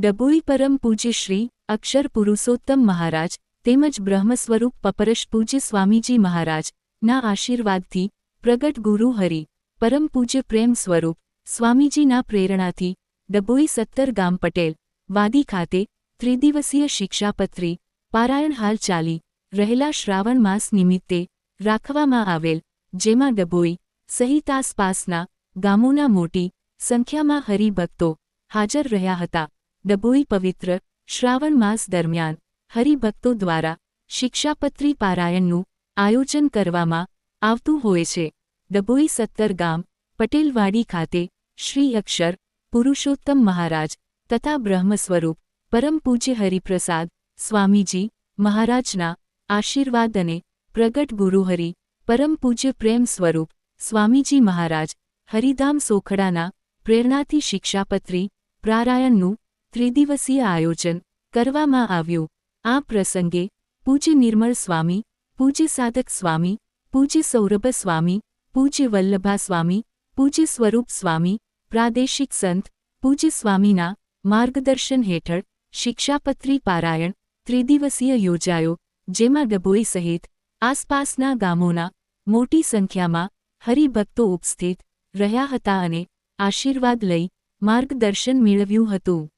ડભોઈ પરમ પૂજ્ય શ્રી અક્ષર પુરુષોત્તમ મહારાજ તેમજ બ્રહ્મસ્વરૂપ પપરશ પૂજ્ય સ્વામીજી મહારાજ ના આશીર્વાદથી પ્રગટ ગુરુ હરિ, પરમ પૂજ્ય પ્રેમ સ્વરૂપ, સ્વામીજીના પ્રેરણાથી ડભોઈ સત્તર ગામ પટેલ, વાદી ખાતે ત્રિદિવસીય શિક્ષાપત્રી પારાયણ હાલ ચાલી રહેલા શ્રાવણ માસ નિમિત્તે રાખવામાં આવેલ, જેમાં ડભોઈ સહિત આસપાસના ગામોના મોટી સંખ્યામાં હરિભક્તો હાજર રહ્યા હતા. ડભોઈ પવિત્ર શ્રાવણ માસ દરમિયાન હરિભક્તો દ્વારા શિક્ષાપત્રી પારાયણનું આયોજન કરવામાં આવતું હોય છે. ડભોઈ સત્તર ગામ પટેલવાડી ખાતે શ્રી અક્ષર પુરુષોત્તમ મહારાજ તથા બ્રહ્મ સ્વરૂપ પરમ પૂજ્ય હરિપ્રસાદ સ્વામીજી મહારાજના આશીર્વાદ અને પ્રગટ ગુરુહરિ પરમ પૂજ્ય પ્રેમ સ્વરૂપ સ્વામીજી મહારાજ હરિધામ સોખડાના પ્રેરણાથી શિક્ષાપત્રી પ્રારાયણનું ત્રિદિવસીય આયોજન કરવામાં આવ્યું. આ પ્રસંગે પૂજ્ય નિર્મળ સ્વામી, પૂજ્ય સાધક સ્વામી, પૂજ્ય સૌરભ સ્વામી, પૂજ્ય વલ્લભા સ્વામી, પૂજ્ય સ્વરૂપ સ્વામી, પ્રાદેશિક સંત, પૂજ્ય સ્વામીના માર્ગદર્શન હેઠળ શિક્ષાપત્રી પારાયણ ત્રિદિવસીય યોજાયો, જેમાં ડભોઈ સહિત આસપાસના ગામોના મોટી સંખ્યામાં હરિભક્તો ઉપસ્થિત રહ્યા હતા અને આશીર્વાદ લઈ માર્ગદર્શન મેળવ્યું હતું.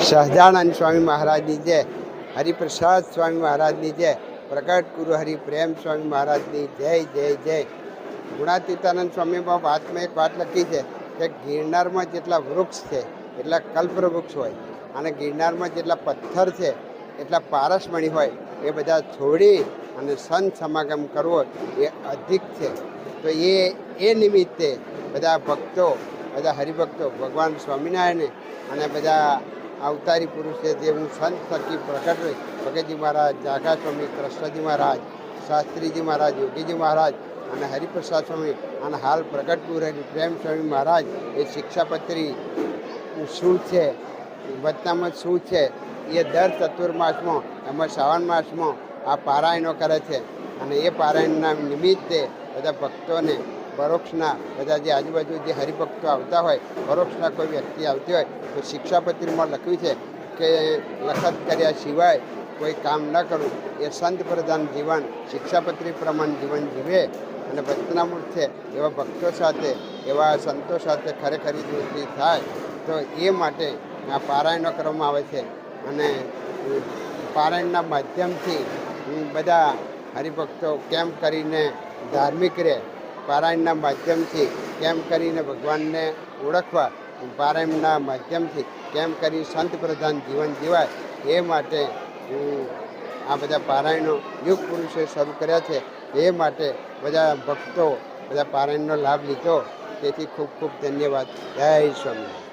સહજાનંદ સ્વામી મહારાજની જય, હરિપ્રસાદ સ્વામી મહારાજની જય, પ્રગટ ગુરુ હરિપ્રેમ સ્વામી મહારાજની જય જય જય. ગુણાતીતાનંદ સ્વામીમાં વાતમાં એક વાત લખી છે કે ગિરનારમાં જેટલા વૃક્ષ છે, એટલા કલ્પવૃક્ષ હોય અને ગિરનારમાં જેટલા પથ્થર છે, એટલા પારસમણી હોય, એ બધા છોડી અને સંત સમાગમ કરવો એ અધિક છે. તો એ એ નિમિત્તે બધા ભક્તો, બધા હરિભક્તો ભગવાન સ્વામિનારાયણે અને બધા અવતારી પુરુષ છે જે હું સંત થકી પ્રગટ હોય ભગતજી મહારાજ, જાગા સ્વામી, કૃષ્ણજી મહારાજ, શાસ્ત્રીજી મહારાજ, યોગીજી મહારાજ અને હરિપ્રસાદ સ્વામી અને હાલ પ્રગટ ગુરુ પ્રેમ સ્વામી મહારાજ એ શિક્ષાપત્રી શું છે વચનામત શું છે, એ દર ચતુર્માસમાં, એમાં શ્રાવણ માસમાં આ પારાયણો કરે છે. અને એ પારાયણના નિમિત્તે બધા ભક્તોને પરોક્ષના બધા જે આજુબાજુ જે હરિભક્તો આવતા હોય, પરોક્ષના કોઈ વ્યક્તિ આવતી હોય, તો શિક્ષાપત્રીમાં લખ્યું છે કે લખત કર્યા સિવાય કોઈ કામ ન કરવું એ સંત પ્રધાન જીવન, શિક્ષાપત્રી પ્રમાણ જીવન જીવે અને વચનામૃત છે એવા ભક્તો સાથે, એવા સંતો સાથે ખરેખરી દૃષ્ટિ થાય, તો એ માટે આ પારાયણો કરવામાં આવે છે. અને પારાયણના માધ્યમથી બધા હરિભક્તો કેમ્પ કરીને ધાર્મિક રહે પારાયણના માધ્યમથી કેમ કરીને ભગવાનને ઓળખવા પારાયણના માધ્યમથી કેમ કરી સંત પ્રધાન જીવન જીવાય એ માટે આ બધા પારાયણો યુગ પુરુષોએ શરૂ કર્યા છે. એ માટે બધા ભક્તો બધા પારાયણનો લાભ લીધો. તેથી ખૂબ ખૂબ ધન્યવાદ. જય સ્વામી